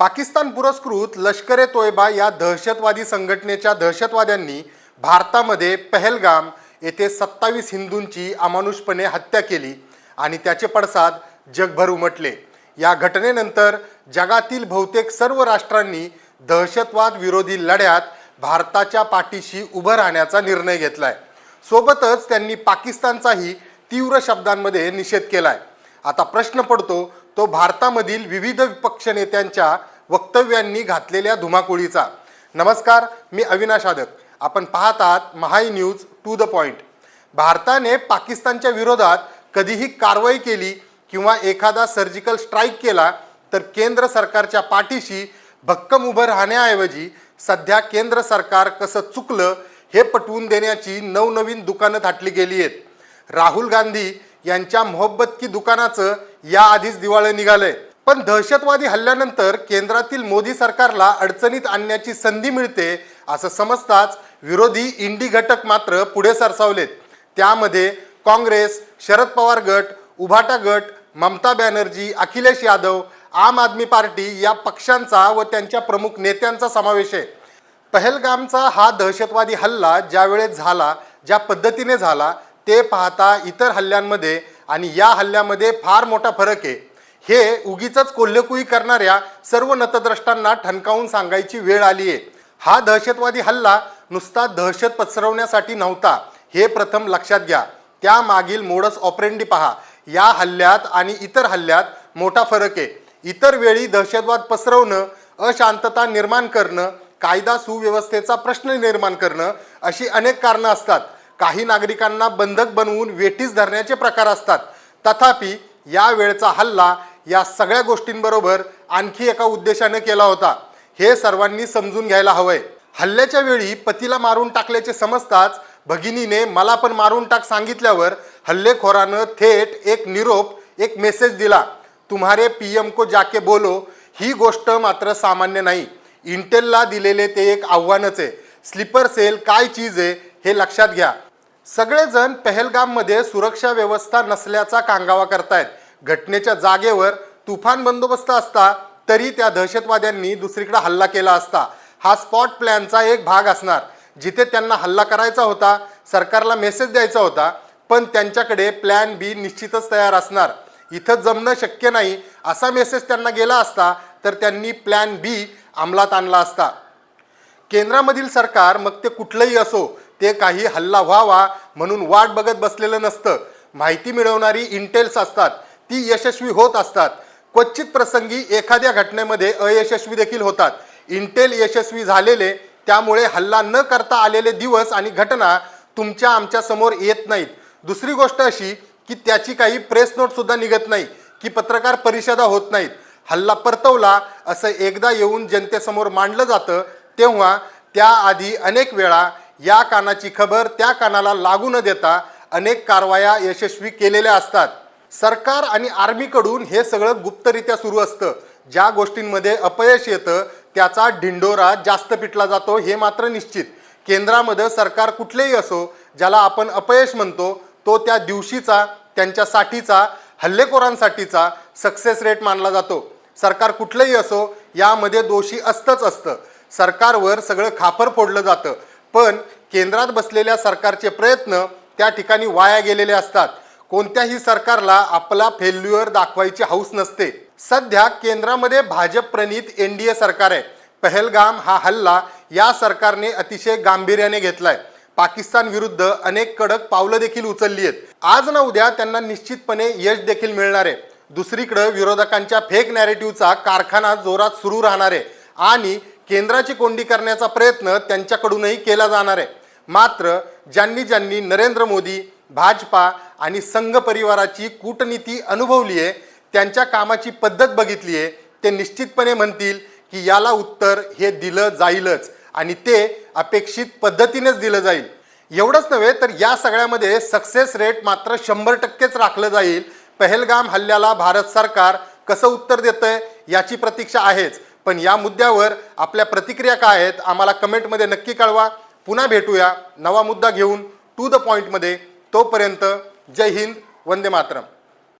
पाकिस्तान पुरस्कृत लष्कर ए तोयबा या दहशतवादी संघटनेच्या दहशतवाद्यांनी भारतामध्ये पहलगाम येथे सत्तावीस हिंदूंची अमानुषपणे हत्या केली आणि त्याचे पडसाद जगभर उमटले. या घटनेनंतर जगातील बहुतेक सर्व राष्ट्रांनी दहशतवाद विरोधी लढ्यात भारताच्या पाठीशी उभं राहण्याचा निर्णय घेतलाय. सोबतच त्यांनी पाकिस्तानचाही तीव्र शब्दांमध्ये निषेध केलाय. आता प्रश्न पडतो तो भारतामधील विविध पक्षनेत्यांच्या वक्तव्यांनी घातलेल्या धुमाकुळीचा. नमस्कार मी अविनाश आदक. आपण पाहत आहात महाई न्यूज टू द पॉइंट. भारताने पाकिस्तानच्या विरोधात कधीही कारवाई केली किंवा एखादा सर्जिकल स्ट्राईक केला तर केंद्र सरकारच्या पाठीशी भक्कम उभं राहण्याऐवजी सध्या केंद्र सरकार कसं चुकलं हे पटवून देण्याची नवनवीन दुकानं थाटली गेली आहेत. राहुल गांधी यांच्या मोहब्बत की दुकानाचं याआधीच दिवाळं निघालंय. पण दहशतवादी हल्ल्यानंतर केंद्रातील मोदी सरकारला अडचणीत आणण्याची संधी मिळते असं समजताच विरोधी इंडी घटक मात्र पुढे सरसावलेत. त्यामध्ये काँग्रेस शरद पवार गट उभाटा गट ममता बॅनर्जी अखिलेश यादव आम आदमी पार्टी या पक्षांचा व त्यांच्या प्रमुख नेत्यांचा समावेश आहे. पहलगामचा हा दहशतवादी हल्ला ज्यावेळेस झाला ज्या पद्धतीने झाला ते पाहता इतर हल्ल्यांमध्ये आणि या हल्ल्यामध्ये फार मोठा फरक आहे. हे उगीच कोल्हेकुई करणाऱ्या सर्व नतद्रष्टांना ठणकावून सांगायची वेळ आली आहे. हा दहशतवादी हल्ला नुसता दहशत पसरवण्यासाठी नव्हता हे प्रथम लक्षात घ्या. त्या मागील मोडस ऑपरेंडी पहा. या हल्ल्यात आणि इतर हल्ल्यात मोठा फरक आहे. इतर वेळी दहशतवाद पसरवणं अशांतता निर्माण करणं कायदा सुव्यवस्थेचा प्रश्न निर्माण करणं अशी अनेक कारणं असतात. काही नागरिकांना बंधक बनवून वेठीस धरण्याचे प्रकार असतात. तथापि या वेळचा हल्ला या सगळ्या गोष्टींबरोबर आणखी एका उद्देशाने केला होता. हे सर्वांनी समजून घ्यायला हवंय. हल्ल्याच्या वेळी पतीला मारून टाकल्याचे समजताच भगिनीने मला पण मारून टाक सांगितल्यावर हल्लेखोरानं थेट एक निरोप एक मेसेज दिला. तुम्हारे पी एम को जाके बोलो ही गोष्ट मात्र सामान्य नाही. इंटेलला दिलेले ते एक आव्हानच आहे. स्लीपर सेल काय चीज आहे हे लक्षात घ्या. सगळेजण पहलगाममध्ये सुरक्षा व्यवस्था नसल्याचा कांगावा करतायत. घटनेच्या जागेवर तुफान बंदोबस्त असता तरी त्या दहशतवाद्यांनी दुसरीकडे हल्ला केला असता. हा स्पॉट प्लॅनचा एक भाग असणार जिथे त्यांना हल्ला करायचा होता सरकारला मेसेज द्यायचा होता पण त्यांच्याकडे प्लॅन बी निश्चितच तयार असणार. इथं जमणं शक्य नाही असा मेसेज त्यांना गेला असता तर त्यांनी प्लॅन बी अंमलात आणला असता. केंद्रामधील सरकार मग ते कुठलंही असो ते काही हल्ला व्हावा म्हणून वाट बघत बसलेलं नसतं. माहिती मिळवणारी इंटेल्स असतात ती यशस्वी होत असतात. क्वचित प्रसंगी एखाद्या घटनेमध्ये अयशस्वी देखील होतात. इंटेल यशस्वी झालेले त्यामुळे हल्ला न करता आलेले दिवस आणि घटना तुमच्या आमच्यासमोर येत नाहीत. दुसरी गोष्ट अशी की त्याची काही प्रेस नोट सुद्धा निघत नाही की पत्रकार परिषदा होत नाहीत. हल्ला परतवला असं एकदा येऊन जनतेसमोर मांडलं जातं तेव्हा त्याआधी अनेक वेळा या कानाची खबर त्या कानाला लागू न देता अनेक कारवाया यशस्वी केलेल्या असतात. सरकार आणि आर्मीकडून हे सगळं गुप्तरित्या सुरू असतं. ज्या गोष्टींमध्ये अपयश येतं त्याचा ढिंडोरा जास्त पिटला जातो हे मात्र निश्चित. केंद्रामध्ये सरकार कुठलेही असो ज्याला आपण अपयश म्हणतो तो त्या दिवशीचा त्यांच्यासाठीचा हल्लेखोरांसाठीचा सक्सेस रेट मानला जातो. सरकार कुठलंही असो यामध्ये दोषी असतंच असतं. सरकारवर सगळं खापर फोडलं जातं. पण केंद्रात बसलेल्या सरकारचे प्रयत्न त्या ठिकाणी वाया गेलेले असतात. कोणत्याही सरकारला आपला फेल्युअर दाखवायची हौस नसते. सध्या केंद्रामध्ये भाजप प्रणित एन डी ए सरकार आहे. पहलगाम हा हल्ला या सरकारने अतिशय गांभीर्याने घेतलाय. पाकिस्तान विरुद्ध अनेक कडक पावलं देखील उचलली आहेत. आज ना उद्या त्यांना निश्चितपणे यश देखील मिळणार आहे. दुसरीकडं विरोधकांच्या फेक नॅरेटिव्हचा कारखाना जोरात सुरू राहणार आहे. आणि केंद्राची कोंडी करण्याचा प्रयत्न त्यांच्याकडूनही केला जाणार आहे. मात्र ज्यांनी ज्यांनी नरेंद्र मोदी भाजपा आणि संघ परिवाराची कूटनीती अनुभवली आहे त्यांच्या कामाची पद्धत बघितली आहे ते निश्चितपणे म्हणतील की याला उत्तर हे दिलं जाईलच आणि ते अपेक्षित पद्धतीनेच दिलं जाईल. एवढंच नव्हे तर या सगळ्यामध्ये सक्सेस रेट मात्र शंभर टक्केच राखलं जाईल. पहलगाम हल्ल्याला भारत सरकार कसं उत्तर देतंय याची प्रतीक्षा आहेच. पण या मुद्द्यावर आपल्या प्रतिक्रिया काय आहेत आम्हाला कमेंटमध्ये नक्की कळवा. पुन्हा भेटूया नवा मुद्दा घेऊन टू द पॉईंटमध्ये तोपर्यंत जय हिंद वंदे मातरम.